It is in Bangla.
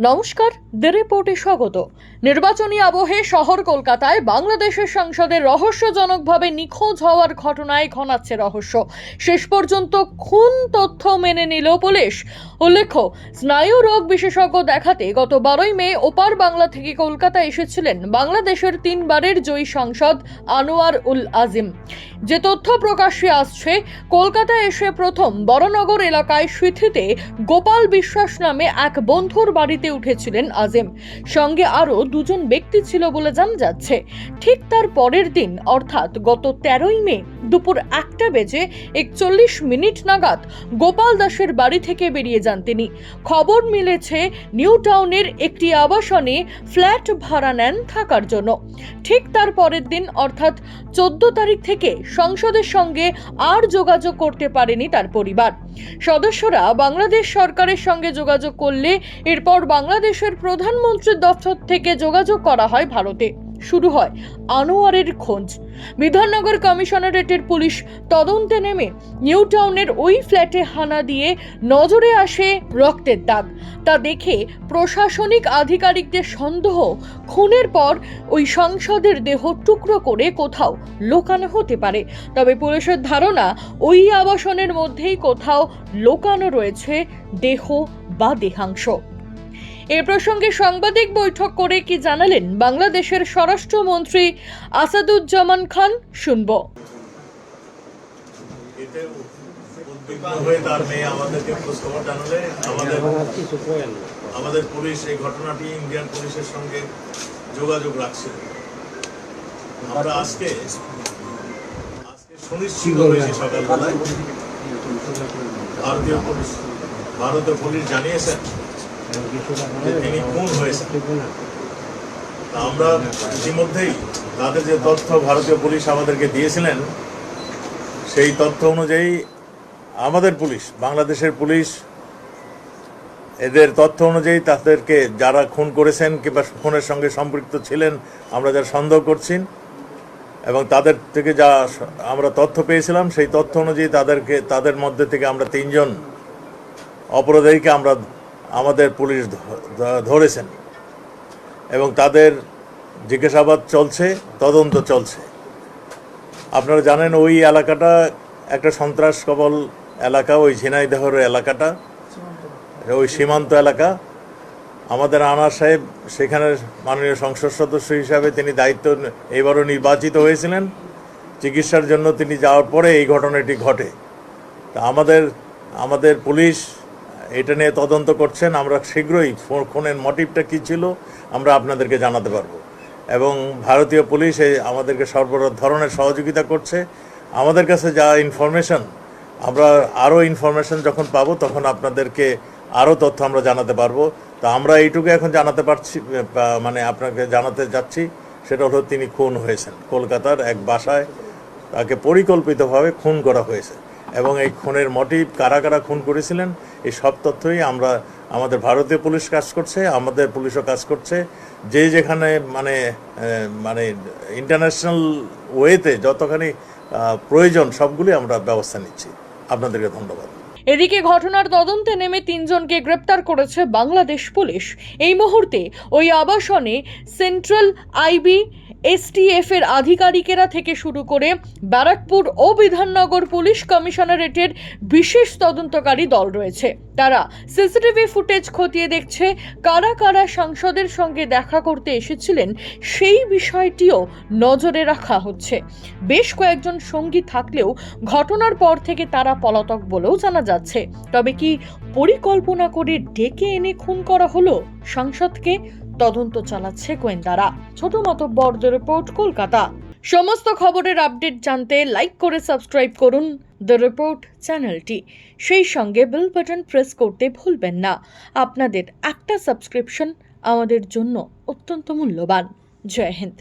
নমস্কার, দ্য রিপোর্টে স্বাগত। নির্বাচনী আবহে শহর কলকাতায় বাংলাদেশের সংসদের রহস্যজনকভাবে নিখোঁজ হওয়ার ঘটনায় ঘনাচ্ছে রহস্য। শেষ পর্যন্ত খুন তথ্য মেনে নিল পুলিশ। উল্লেখ্য, স্নায়ু রোগ বিশেষজ্ঞ দেখাতে গত বারোই মে ওপার বাংলা থেকে কলকাতা এসেছিলেন বাংলাদেশের তিনবারের জয়ী সাংসদ আনোয়ার উল আজিম। যে তথ্য প্রকাশ্যে আসছে কলকাতা এসে প্রথম বড়নগর এলাকায় সিথিতে গোপাল বিশ্বাস নামে এক বন্ধুর বাড়িতে উঠেছিলেন আজেম। সঙ্গে আরও দুজন ব্যক্তি ছিল বলে জানা যাচ্ছে। ঠিক তার পরের দিন, অর্থাৎ গত তেরোই মে, দুপুর একটা বেজে একচল্লিশ মিনিট নাগাদ গোপাল দাসের বাড়ি থেকে বেরিয়ে যান তিনি। খবর মিলেছে, নিউ টাউনের একটি আবাসনে ফ্ল্যাট ভাড়া নেন থাকার জন্য। ঠিক তার পরের দিন, অর্থাৎ চোদ্দ তারিখ থেকে সংসদের সঙ্গে আর যোগাযোগ করতে পারেনি তার পরিবার। সদস্যরা বাংলাদেশ সরকারের সঙ্গে যোগাযোগ করলে এরপর বাংলাদেশের প্রধানমন্ত্রীর দফতর থেকে যোগাযোগ করা হয় ভারতে। শুরু হয় আনোয়ারের খোঁজ। বিধাননগর কমিশনারেটের পুলিশ তদন্তে নেমে নিউ টাউনের ওই ফ্ল্যাটে হানা দিয়ে নজরে আসে রক্তের দাগ। তা দেখে প্রশাসনিক আধিকারিকদের সন্দেহ, খুনের পর ওই সংসদের দেহ টুকরো করে কোথাও লোকানো হতে পারে। তবে পুলিশের ধারণা, ওই আবাসনের মধ্যেই কোথাও লোকানো রয়েছে দেহ বা দেহাংশ। এ প্রসঙ্গে সাংবাদিক বৈঠক করে কি জানালেন বাংলাদেশের স্বরাষ্ট্রমন্ত্রী আসাদুজ্জামান খান, শুনব। আমাদের পুলিশ এই ঘটনাটি ইন্ডিয়ান পুলিশের সঙ্গে যোগাযোগ রাখছে। আমরা আজকে আজকে সুনিশ্চিত হয়েছি সকালবেলায়। ভারতীয় পুলিশ ভারতীয় পুলিশ জানিয়েছেন যে তিনি খুন হয়েছেন? আমরা ইতিমধ্যেই তাদের যে তথ্য ভারতীয় পুলিশ আমাদেরকে দিয়েছিলেন, সেই তথ্য অনুযায়ী আমাদের পুলিশ, বাংলাদেশের পুলিশ, এদের তথ্য অনুযায়ী তাদেরকে যারা খুন করেছেন কিংবা খুনের সঙ্গে সম্পৃক্ত ছিলেন, আমরা যারা সন্দেহ করছি এবং তাদের থেকে যা আমরা তথ্য পেয়েছিলাম, সেই তথ্য অনুযায়ী তাদেরকে, তাদের মধ্যে থেকে আমরা তিনজন অপরাধীকে আমরা আমাদের পুলিশ ধরেছেন। এবং তাদের জিজ্ঞাসাবাদ চলছে, তদন্ত চলছে। আপনারা জানেন ওই এলাকাটা একটা সন্ত্রাস কবল এলাকা, ওই ঝিনাইদহর এলাকাটা। ওই সীমান্ত এলাকা। আমাদের আনার সাহেব সেখানে মাননীয় সংসদ সদস্য হিসাবে তিনি দায়িত্ব এবারও নির্বাচিত হয়েছিলেন। চিকিৎসার জন্য তিনি যাওয়ার পরে এই ঘটনাটি ঘটে। তা আমাদের আমাদের পুলিশ এটা নিয়ে তদন্ত করছেন, আমরা শীঘ্রই খুনের মোটিভটা কী ছিল, আমরা আপনাদেরকে জানাতে পারব। এবং ভারতীয় পুলিশ আমাদেরকে সর্ব ধরনের সহযোগিতা করছে। আমাদের কাছে যা ইনফরমেশন আমরা আরও ইনফরমেশন যখন পাবো, তখন আপনাদেরকে আরও তথ্য আমরা জানাতে পারব। তা আমরা এইটুকু এখন জানাতে পারছি মানে আপনাকে জানাতে যাচ্ছি, সেটা হলো তিনি খুন হয়েছেন। কলকাতার এক বাসায় তাকে পরিকল্পিতভাবে খুন করা হয়েছে। এবং এই খুনের মোটিভ কারা কারা খুন করেছিলেন, এই সব তথ্যই আমরা, আমাদের ভারতীয় পুলিশ কাজ করছে, আমাদের পুলিশও কাজ করছে। যে যেখানে মানে মানে ইন্টারন্যাশনাল ওয়েতে যতখানি প্রয়োজন সবগুলি আমরা ব্যবস্থা নিচ্ছি। আপনাদেরকে ধন্যবাদ। এদিকে ঘটনার তদন্তে নেমে তিনজনকে গ্রেপ্তার করেছে বাংলাদেশ পুলিশ। এই মুহূর্তে ওই আবাসনে সেন্ট্রাল আইবি, এসটিএফ এর আধিকারিকেরা থেকে শুরু করে ব্যারাকপুর ও বিধাননগর পুলিশ কমিশনারেটের বিশেষ তদন্তকারী দল রয়েছে। তারা সিসিটিভি ফুটেজ খতিয়ে দেখছে কারা কারা সাংসদের সঙ্গে দেখা করতে এসেছিলেন, সেই বিষয়টিও নজরে রাখা হচ্ছে। বেশ কয়েকজন সঙ্গী থাকলেও ঘটনার পর থেকে তারা পলাতক বলেও জানা যাচ্ছে। তবে কি পরিকল্পনা করে ডেকে এনে খুন করা হলো? সাংসদকে তদন্ত চালাচ্ছে গোয়েন্দারা। ছোট মতো বর্দ রিপোর্ট, কলকাতা। সমস্ত খবরের আপডেট জানতে লাইক করে সাবস্ক্রাইব করুন দ্য রিপোর্ট চ্যানেলটি। সেই সঙ্গে বেল বাটন প্রেস করতে ভুলবেন না। আপনাদের একটা সাবস্ক্রিপশন আমাদের জন্য অত্যন্ত মূল্যবান। জয় হিন্দ।